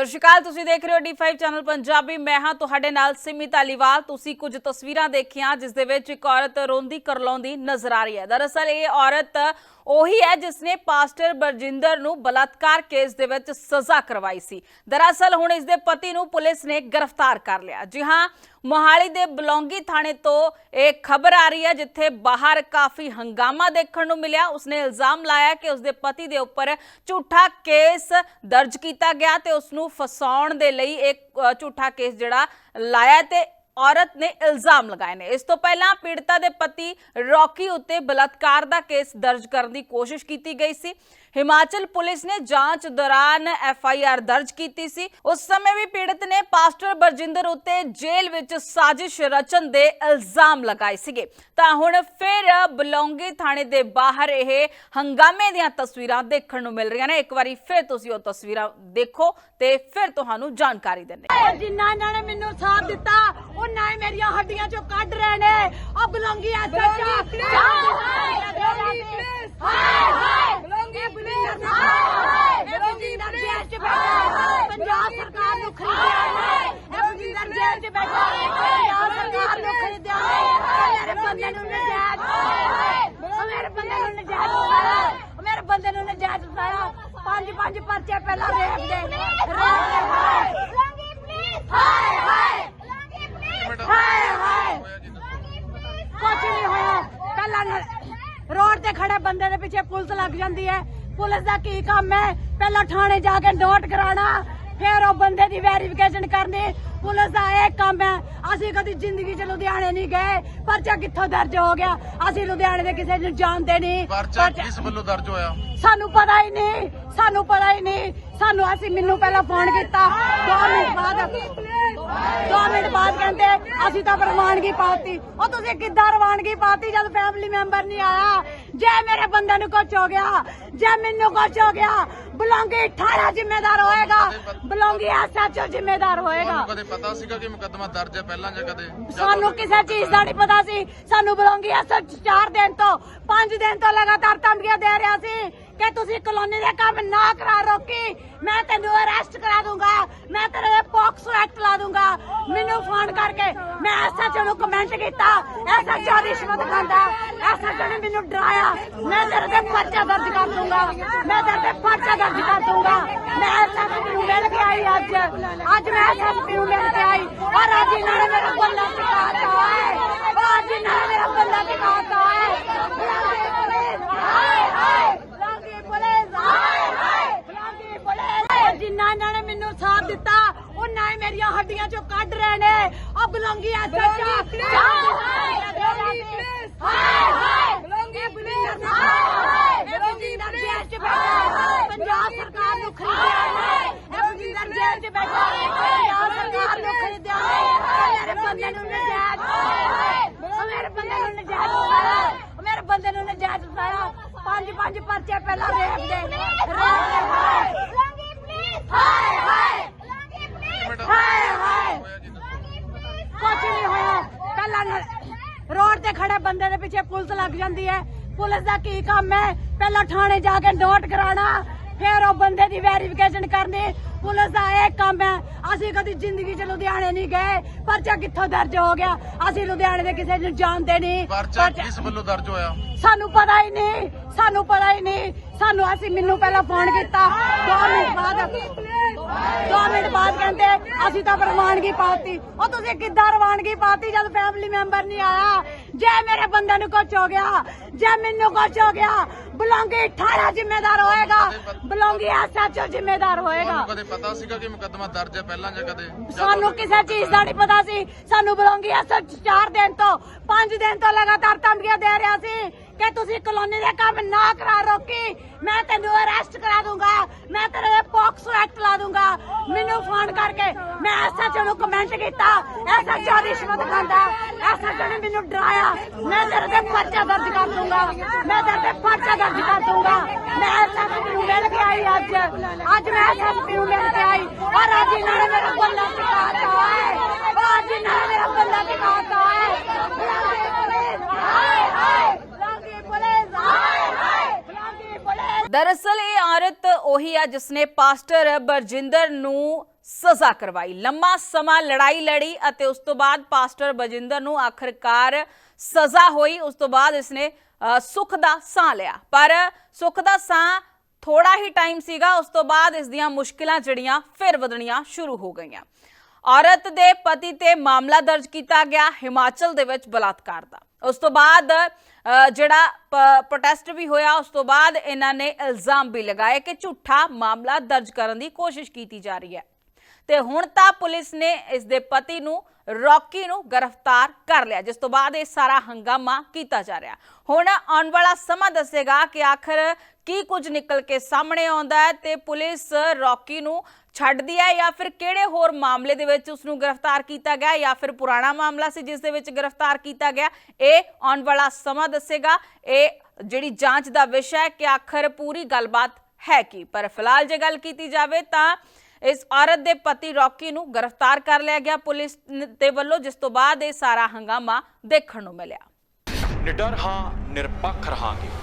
ਸਤਿ ਸ਼੍ਰੀ ਅਕਾਲ ਤੁਸੀਂ ਦੇਖ ਰਹੇ ਹੋ D5 ਚੈਨਲ ਪੰਜਾਬੀ। ਮੈਂ ਹਾਂ ਤੁਹਾਡੇ ਨਾਲ ਸਿਮੀ ਧਾਲੀਵਾਲ ਤੁਸੀਂ ਕੁਝ ਤਸਵੀਰਾਂ ਦੇਖੀਆਂ, ਜਿਸ ਦੇ ਵਿੱਚ ਇੱਕ ਔਰਤ ਰੋਂਦੀ, ਕਰਲਾਉਂਦੀ ਨਜ਼ਰ ਆ ਰਹੀ ਹੈ। ਦਰਅਸਲ ਇਹ ਔਰਤ ਉਹੀ ਹੈ ਜਿਸ ਨੇ ਪਾਸਟਰ ਬਰਜਿੰਦਰ ਨੂੰ ਬਲਾਤਕਾਰ ਕੇਸ ਦੇ ਵਿੱਚ ਸਜ਼ਾ ਕਰਵਾਈ ਸੀ। ਦਰਅਸਲ ਹੁਣ ਇਸ ਦੇ ਪਤੀ ਨੂੰ ਪੁਲਿਸ ਨੇ ਗ੍ਰਿਫਤਾਰ ਕਰ ਲਿਆ। ਜੀ ਹਾਂ, ਮੋਹਾਲੀ ਦੇ ਬਲੌਂਗੀ ਥਾਣੇ ਤੋਂ ਇਹ ਖਬਰ ਆ ਰਹੀ ਹੈ, ਜਿੱਥੇ ਬਾਹਰ ਕਾਫੀ ਹੰਗਾਮਾ ਦੇਖਣ ਨੂੰ ਮਿਲਿਆ। ਉਸਨੇ ਇਲਜ਼ਾਮ ਲਾਇਆ ਕਿ ਉਸਦੇ ਪਤੀ ਦੇ ਉੱਪਰ ਝੂਠਾ ਕੇਸ ਦਰਜ ਕੀਤਾ ਗਿਆ ਤੇ ਉਸ ਨੂੰ ਫਸਾਉਣ ਦੇ ਲਈ ਇੱਕ ਝੂਠਾ ਕੇਸ ਜਿਹੜਾ ਲਾਇਆ ਤੇ ਔਰਤ ਨੇ ਇਲਜ਼ਾਮ ਲਗਾਏ ਨੇ। ਇਸ ਤੋਂ ਪਹਿਲਾਂ ਪੀੜਤਾ ਦੇ ਪਤੀ ਰੌਕੀ ਉੱਤੇ ਬਲਾਤਕਾਰ ਦਾ ਕੇਸ ਦਰਜ ਕਰਨ ਦੀ ਕੋਸ਼ਿਸ਼ ਕੀਤੀ ਗਈ ਸੀ। ਹਿਮਾਚਲ ਪੁਲਿਸ ਨੇ ਜਾਂਚ ਦੌਰਾਨ ਐਫ ਆਈ ਆਰ ਦਰਜ ਕੀਤੀ ਸੀ। ਉਸ ਸਮੇਂ ਵੀ ਪੀੜਤ ਨੇ ਪਾਸਟਰ ਬਰਜਿੰਦਰ ਉੱਤੇ ਜੇਲ੍ਹ ਵਿੱਚ ਸਾਜ਼ਿਸ਼ ਰਚਨ ਦੇ ਇਲਜ਼ਾਮ ਲਗਾਏ ਸੀਗੇ। ਤਾਂ ਹੁਣ ਫਿਰ ਬਲੌਂਗੀ ਥਾਣੇ ਦੇ ਬਾਹਰ ਇਹ ਹੰਗਾਮੇ ਦੀਆਂ ਤਸਵੀਰਾਂ ਦੇਖਣ ਨੂੰ ਮਿਲ ਰਹੀਆਂ ਨੇ। ਇੱਕ ਵਾਰੀ ਫਿਰ ਤੁਸੀਂ ਉਹ ਤਸਵੀਰਾਂ ਦੇਖੋ ਤੇ ਫਿਰ ਤੁਹਾਨੂੰ ਜਾਣਕਾਰੀ ਦਿੰਦੇ ਹਾਂ। ਉਹ ਜਿੰਨਾ ਇਹਨਾਂ ਨੇ ਮੈਨੂੰ ਸਾਥ ਦਿੱਤਾ ਉਹਨਾਂ ਹੀ ਮੇਰੀਆਂ ਹੱਡੀਆਂ ਚੋਂ ਕੱਢ ਰਹੇ ਨੇ। ਆ। ਬਲੰਗੀ ਐ ਸੱਚਾ ਹਾਏ ਹਾਏ ਬਲੰਗੀ ਪੁਲਿਸ ਹਾਏ ਬਲੰਗੀਦਰ ਜੇਲ੍ਹ ਚ ਬੈਠਾ ਪੰਜਾਬ ਸਰਕਾਰ ਨੂੰ ਖਰੀਦਿਆ ਹੈ। ਬਲੰਗੀਦਰ ਜੇਲ੍ਹ ਚ ਬੈਠਾ ਪੰਜਾਬ ਸਰਕਾਰ ਨੂੰ ਖਰੀਦਿਆ ਹੈ। ਮੇਰੇ ਬੰਦੇ ਨੂੰ ਨਜਾਇਜ਼ ਉਹ ਮੇਰੇ ਬੰਦੇ ਨੂੰ ਨਜਾਇਜ਼ ਉਹ ਮੇਰੇ ਬੰਦੇ ਨੂੰ ਨਜਾਇਜ਼ ਫਸਾਇਆ ਪੰਜ ਪੰਜ ਪਰਚੇ ਪਹਿਲਾਂ ਰੇਪ ਦੇ ਰੇਪ ਦੇ ਹਾਏ ਹਾਏ। ਹਾਏ ਹਾਏ। ਹਾਏ ਕੁਛ ਨਹੀਂ ਹੋਇਆ। ਪਹਿਲਾਂ ਨਾ- ਰੋਡ ਤੇ ਖੜੇ ਬੰਦੇ ਦੇ ਪਿੱਛੇ ਪੁਲਿਸ ਲੱਗ ਜਾਂਦੀ ਹੈ। ਪੁਲਿਸ ਦਾ ਕੀ ਕੰਮ ਹੈ? ਪਹਿਲਾਂ ਥਾਣੇ ਜਾ ਕੇ ਨੋਟ ਕਰਾਣਾ ਫਿਰ ਉਹ ਬੰਦੇ ਦੀ ਵੈਰੀਫਿਕੇਸ਼ਨ ਕਰਨੀ ਪੁਲਿਸ ਦਾ ਇਹ ਕੰਮ ਹੈ ਅਸੀਂ ਕਦੀ ਜ਼ਿੰਦਗੀ 'ਚ ਲੁਧਿਆਣੇ ਨਹੀਂ ਗਏ। ਪਰਚਾ ਕਿੱਥੋਂ ਦਰਜ ਹੋ ਗਿਆ? ਅਸੀਂ ਲੁਧਿਆਣੇ ਦੇ ਕਿਸੇ ਨੂੰ ਜਾਣਦੇ ਨਹੀਂ। ਪਰਚਾ ਕਿਸ ਵੱਲੋਂ ਦਰਜ ਹੋਇਆ? ਸਾਨੂੰ ਪਤਾ ਹੀ ਨਹੀਂ। ਸਾਨੂੰ ਪਤਾ ਹੀ ਨਹੀਂ। ਸਾਨੂੰ ਅਸੀਂ ਮੈਨੂੰ ਪਹਿਲਾਂ ਫੋਨ ਕੀਤਾ। 2 ਮਿੰਟ ਬਾਅਦ 2 ਮਿੰਟ ਬਾਅਦ ਕਹਿੰਦੇ ਅਸੀਂ ਤਾਂ ਪ੍ਰਮਾਣਗੀ ਪਾਤੀ। ਉਹ ਤੁਸੀਂ ਕਿੱਦਾਂ ਰਵਾਨਗੀ ਪਾਤੀ ਜਦ ਫੈਮਿਲੀ ਮੈਂਬਰ ਨਹੀਂ ਆਇਆ? ਜੇ ਮੇਰੇ ਬੰਦੇ ਨੂੰ ਕੁਝ ਹੋ ਗਿਆ ਜੇ ਮੈਨੂੰ ਕੁਝ ਹੋ ਗਿਆ ਬਲੌਂਗੀ ਠਾਣਾ ਜ਼ਿੰਮੇਦਾਰ ਹੋਏਗਾ। ਬਲੌਂਗੀ ਐਸਐਚਓ ਜ਼ਿੰਮੇਦਾਰ ਹੋਏਗਾ। ਕਦੇ ਪਤਾ ਸੀਗਾ ਕਿ ਮੁਕੱਦਮਾ ਦਰਜ ਹੈ ਪਹਿਲਾਂ ਜਾਂ ਕਦੇ ਸਾਨੂੰ ਕਿਸੇ ਚੀਜ਼ ਦਾ ਨਹੀਂ ਪਤਾ ਸੀ। ਸਾਨੂੰ ਬੁਲਾਉਂਗੀ ਅਸਲ 4 ਦਿਨ ਤੋਂ 5 ਦਿਨ ਤੋਂ ਲਗਾਤਾਰ ਧਮਕੀਆਂ ਦੇ ਰਿਹਾ ਸੀ। ਕਿ ਤੁਸੀਂ ਕਲੋਨੀ ਦੇ ਕੰਮ ਨਾ ਕਰਾ ਰੋਕੀ। ਮੈਂ ਤੈਨੂੰ ਅਰੈਸਟ ਕਰਾ ਦੂੰਗਾ। ਮੈਂ ਤੇਰੇ ਤੇ ਐਕਟ ਲਾ ਦੂੰਗਾ। ਮੈਨੂੰ ਫੋਨ ਕਰਕੇ ਮੈਂ ਐਸਐਚਓ ਨੂੰ ਕਮੈਂਟ ਕੀਤਾ। ਐਸਐਚਓ ਰਿਸ਼ਵਤ ਖਾਂਦਾ। ਐਸਐਚਓ ਨੇ ਮੈਨੂੰ ਡਰਾਇਆ। ਮੈਂ ਤੇਰੇ ਤੇ ਪਰਚਾ ਦਰਜ ਕਰ ਦੂੰਗਾ। ਮੈਂ ਤੇਰੇ ਤੇ ਪਰਚਾ ਦਰਜ ਕਰ ਦੂੰਗਾ। ਮੈਂ ਐਸਐਚਓ ਨੂੰ ਮਿਲ ਕੇ ਆਈ ਅੱਜ। ਅੱਜ ਮੈਂ ਐਸਐਚਓ ਨੂੰ ਮਿਲ ਕੇ ਆਈ। ਔਰ ਅੱਜ ਇਹਨਾਂ ਨੇ ਮੇਰਾ ਬੰਦਾ ਟਿਕਾਤਾ ਹੈ ਔਰ ਅੱਜ ਇਹਨਾਂ ਨੇ ਮੇਰਾ ਬੰਦਾ ਟਿਕਾਤਾ ਹੈ ਹਾਏ ਹਾਏ ਬਲਾਂਗੀ ਪੁਲਿਸ ਹਾਏ ਹਾਏ ਬਲਾਂਗੀ ਪੁਲਿਸ ਜਿੰਨਾ ਇਹਨਾਂ ਨੇ ਮੈਨੂੰ ਸਾਥ ਦਿੱਤਾ ਉਹਨਾਂ ਹੀ ਮੇਰੀਆਂ ਹੱਡੀਆਂ ਚੋਂ ਕੱਢ ਰਹੇ ਨੇ। ਆ ਬਲੰਗੀ ਐ ਸੱਚਾ ਹਾਏ ਬਲੰਗੀ ਪੁਲਿਸ ਹਾਏ ਹਾਏ ਬਲੰਗੀ ਪੁਲਿਸ ਹਾਏ ਹਾਏ ਬਲੰਗੀਦਰ ਜੇਲ੍ਹ ਚ ਬੈਠਾ ਪੰਜਾਬ ਸਰਕਾਰ ਨੂੰ ਖਰੀਦਿਆ ਹੈ ਬਲੰਗੀਦਰ ਜੇਲ੍ਹ ਚ ਬੈਠਾ ਪੰਜਾਬ ਸਰਕਾਰ ਨੂੰ ਖਰੀਦਿਆ ਹੈ ਮੇਰੇ ਬੰਦੇ ਨੂੰ ਨਜਾਇਜ਼ ਉਹ ਮੇਰੇ ਬੰਦੇ ਨੂੰ ਨਜਾਇਜ਼ ਉਹ ਮੇਰੇ ਬੰਦੇ ਨੂੰ ਨਜਾਇਜ਼ ਫਸਾਇਆ ਪੰਜ ਪੰਜ ਪਰਚੇ ਪਹਿਲਾਂ ਰੇਪ ਦੇ ਰੇਪ ਦੇ ਹਾਏ ਬਲੰਗੀ ਪਲੀਜ਼ ਹਾਏ ਹਾਏ ਬਲੰਗੀ ਪਲੀਜ਼ ਹਾਏ ਹਾਏ ਹੋਇਆ ਜੀ ਕੁਛ ਨਹੀਂ ਹੋਇਆ ਪਹਿਲਾਂ ਨਾ- ਰੋਡ ਤੇ ਖੜੇ ਬੰਦੇ ਦੇ ਪਿੱਛੇ ਪੁਲਿਸ ਲੱਗ ਜਾਂਦੀ ਹੈ। ਪੁਲਿਸ ਦਾ ਕੀ ਕੰਮ ਹੈ? ਪਹਿਲਾਂ ਥਾਣੇ ਜਾ ਕੇ ਨੋਟ ਕਰਾਣਾ ਫਿਰ ਉਹ ਬੰਦੇ ਦੀ ਵੈਰੀਫਿਕੇਸ਼ਨ ਕਰਨੀ। ਪੁਲਿਸ ਦਾ ਇਹ ਕੰਮ ਹੈ ਅਸੀਂ ਕਦੀ ਜ਼ਿੰਦਗੀ 'ਚ ਲੁਧਿਆਣੇ ਨਹੀਂ ਗਏ। ਪਰਚਾ ਕਿੱਥੋਂ ਦਰਜ ਹੋ ਗਿਆ? ਅਸੀਂ ਲੁਧਿਆਣੇ ਦੇ ਕਿਸੇ ਨੂੰ ਜਾਣਦੇ ਨਹੀਂ। ਪਰਚਾ ਕਿਸ ਵੱਲੋਂ ਦਰਜ ਹੋਇਆ? ਸਾਨੂੰ ਪਤਾ ਹੀ ਨਹੀਂ ਸਾਨੂੰ ਪਤਾ ਹੀ ਨਹੀਂ ਸਾਨੂੰ ਅਸੀਂ ਮੈਨੂੰ ਪਹਿਲਾਂ ਫੋਨ ਕੀਤਾ। 2 ਮਿੰਟ ਬਾਅਦ। 2 ਮਿੰਟ ਬਾਅਦ ਕਹਿੰਦੇ ਅਸੀਂ ਤਾਂ ਪ੍ਰਮਾਣਗੀ ਪਾਤੀ। ਉਹ ਤੁਸੀਂ ਕਿੱਦਾਂ ਰਵਾਨਗੀ ਪਾਤੀ ਜਦ ਫੈਮਿਲੀ ਮੈਂਬਰ ਨਹੀਂ ਆਇਆ? ਜੇ ਮੇਰੇ ਬੰਦੇ ਨੂੰ ਕੁਝ ਹੋ ਗਿਆ ਜੇ ਮੈਨੂੰ ਕੁਝ ਹੋ ਗਿਆ ਬਲੌਂਗੀ ਠਾਣਾ ਜ਼ਿੰਮੇਦਾਰ ਹੋਏਗਾ। ਬਲੌਂਗੀ ਐਸਐਚਓ ਜ਼ਿੰਮੇਦਾਰ ਹੋਏਗਾ। ਕਦੇ ਪਤਾ ਸੀਗਾ ਕਿ ਮੁਕੱਦਮਾ ਦਰਜ ਹੈ ਪਹਿਲਾਂ ਜਾਂ ਕਦੇ? ਸਾਨੂੰ ਕਿਸੇ ਚੀਜ਼ ਦਾ ਨਹੀਂ ਪਤਾ ਸੀ। ਸਾਨੂੰ ਬੁਲਾਉਂਗੀ ਅਸਲ 4 ਦਿਨ ਤੋਂ 5 ਦਿਨ ਤੋਂ ਲਗਾਤਾਰ ਧਮਕੀਆਂ ਦੇ ਰਿਹਾ ਸੀ। ਕਿ ਤੁਸੀਂ ਕਲੋਨੀ ਦੇ ਕੰਮ ਨਾ ਕਰਾ ਰੋਕੀ। ਮੈਂ ਤੈਨੂੰ ਅਰੈਸਟ ਕਰਾ ਦੂੰਗਾ। ਮੈਂ ਤੇਰੇ ਤੇ ਐਕਟ ਲਾ ਦੂੰਗਾ। ਮੈਨੂੰ ਫੋਨ ਕਰਕੇ ਮੈਂ ਐਸਐਚਓ ਨੂੰ ਕਮੈਂਟ ਕੀਤਾ। ਐਸਐਚਓ ਰਿਸ਼ਵਤ ਖਾਂਦਾ। ਐਸਐਚਓ ਨੇ ਮੈਨੂੰ ਡਰਾਇਆ। ਮੈਂ ਤੇਰੇ ਤੇ ਪਰਚਾ ਦਰਜ ਕਰ ਦੂੰਗਾ। ਮੈਂ ਤੇਰੇ ਤੇ ਪਰਚਾ ਦਰਜ ਕਰ ਦੂੰਗਾ। ਮੈਂ ਐਸਐਚਓ ਨੂੰ ਮਿਲ ਕੇ ਆਈ ਅੱਜ। ਅੱਜ ਮੈਂ ਐਸਐਚਓ ਨੂੰ ਮਿਲ ਕੇ ਆਈ। ਔਰ ਅੱਜ ਇਹਨਾਂ ਨੇ ਮੇਰਾ ਬੰਦਾ ਟਿਕਾਤਾ ਹੈ ਔਰ ਅੱਜ ਇਹਨਾਂ ਨੇ ਮੇਰਾ ਬੰਦਾ ਟਿਕਾਤਾ ਹੈ ਬਲੰਗੀ ਪੁਲਿਸ ਹਾਏ ਹਾਏ ਬਲੰਗੀ ਪੁਲਿਸ ਹਾਏ ਹਾਏ ਬਲੰਗੀ ਪੁਲਿਸ ਦਰਅਸਲ ਇਹ ਔਰਤ ਉਹੀ ਆ ਜਿਸਨੇ ਪਾਸਟਰ ਬਰਜਿੰਦਰ ਨੂੰ ਸਜ਼ਾ ਕਰਵਾਈ। ਲੰਮਾ ਸਮਾਂ ਲੜਾਈ ਲੜੀ ਅਤੇ ਉਸ ਤੋਂ ਬਾਅਦ ਪਾਸਟਰ ਬਰਜਿੰਦਰ ਨੂੰ ਆਖਰਕਾਰ ਸਜ਼ਾ ਹੋਈ। ਉਸ ਤੋਂ ਬਾਅਦ ਇਸਨੇ ਸੁੱਖ ਦਾ ਸਾਹ ਲਿਆ। ਪਰ ਸੁੱਖ ਦਾ ਸਾਹ ਥੋੜਾ ਹੀ ਟਾਈਮ ਸੀਗਾ। ਉਸ ਤੋਂ ਬਾਅਦ ਇਸ ਦੀਆਂ ਮੁਸ਼ਕਿਲਾਂ ਜਿਹੜੀਆਂ ਫਿਰ ਵਧਣੀਆਂ ਸ਼ੁਰੂ ਹੋ ਗਈਆਂ। ਔਰਤ ਦੇ ਪਤੀ ਤੇ ਮਾਮਲਾ ਦਰਜ ਕੀਤਾ ਗਿਆ। ਹਿਮਾਚਲ ਦੇ ਵਿੱਚ ਬਲਾਤਕਾਰ ਦਾ। ਉਸ ਤੋਂ ਬਾਅਦ ਜਿਹੜਾ ਪ੍ਰੋਟੈਸਟ ਵੀ ਹੋਇਆ, ਉਸ ਤੋਂ ਬਾਅਦ ਇਹਨਾਂ ਨੇ ਇਲਜ਼ਾਮ ਵੀ ਲਗਾਏ ਕਿ ਝੂਠਾ ਮਾਮਲਾ ਦਰਜ ਕਰਨ ਦੀ ਕੋਸ਼ਿਸ਼ ਕੀਤੀ ਜਾ ਰਹੀ ਹੈ। ਤੇ ਹੁਣ ਤਾਂ ਪੁਲਿਸ ਨੇ ਇਸ ਦੇ ਪਤੀ ਨੂੰ, ਰੌਕੀ ਨੂੰ ਗ੍ਰਿਫਤਾਰ ਕਰ ਲਿਆ, ਜਿਸ ਤੋਂ ਬਾਅਦ ਇਹ ਸਾਰਾ ਹੰਗਾਮਾ ਕੀਤਾ ਜਾ ਰਿਹਾ। ਹੁਣ ਆਉਣ ਵਾਲਾ ਸਮਾਂ ਦੱਸੇਗਾ ਕਿ ਆਖਰ ਕੀ ਕੁਝ ਨਿਕਲ ਕੇ ਸਾਹਮਣੇ ਆਉਂਦਾ ਹੈ ਤੇ ਪੁਲਿਸ ਰੌਕੀ ਨੂੰ ਛੱਡਦੀ ਹੈ ਜਾਂ ਫਿਰ ਕਿਹੜੇ ਹੋਰ ਮਾਮਲੇ ਦੇ ਵਿੱਚ ਉਸ ਨੂੰ ਗ੍ਰਿਫਤਾਰ ਕੀਤਾ ਗਿਆ ਜਾਂ ਫਿਰ ਪੁਰਾਣਾ ਮਾਮਲਾ ਸੀ ਜਿਸ ਦੇ ਵਿੱਚ ਗ੍ਰਿਫਤਾਰ ਕੀਤਾ ਗਿਆ? ਇਹ ਆਉਣ ਵਾਲਾ ਸਮਾਂ ਦੱਸੇਗਾ। ਇਹ ਜਿਹੜੀ ਜਾਂਚ ਦਾ ਵਿਸ਼ਾ ਹੈ ਕਿ ਆਖਰ ਪੂਰੀ ਗੱਲਬਾਤ ਹੈ ਕੀ? ਪਰ ਫਿਲਹਾਲ ਜੇ ਗੱਲ ਕੀਤੀ ਜਾਵੇ ਤਾਂ ਇਸ ਔਰਤ ਦੇ ਪਤੀ ਰੌਕੀ ਨੂੰ ਗ੍ਰਿਫਤਾਰ ਕਰ ਲਿਆ ਗਿਆ ਪੁਲਿਸ ਦੇ ਵੱਲੋਂ, ਜਿਸ ਤੋਂ ਬਾਅਦ ਇਹ ਸਾਰਾ ਹੰਗਾਮਾ ਦੇਖਣ ਨੂੰ ਮਿਲਿਆ। ਨਿਡਰ ਹਾਂ, ਨਿਰਪੱਖ ਰਹਾਂਗੇ।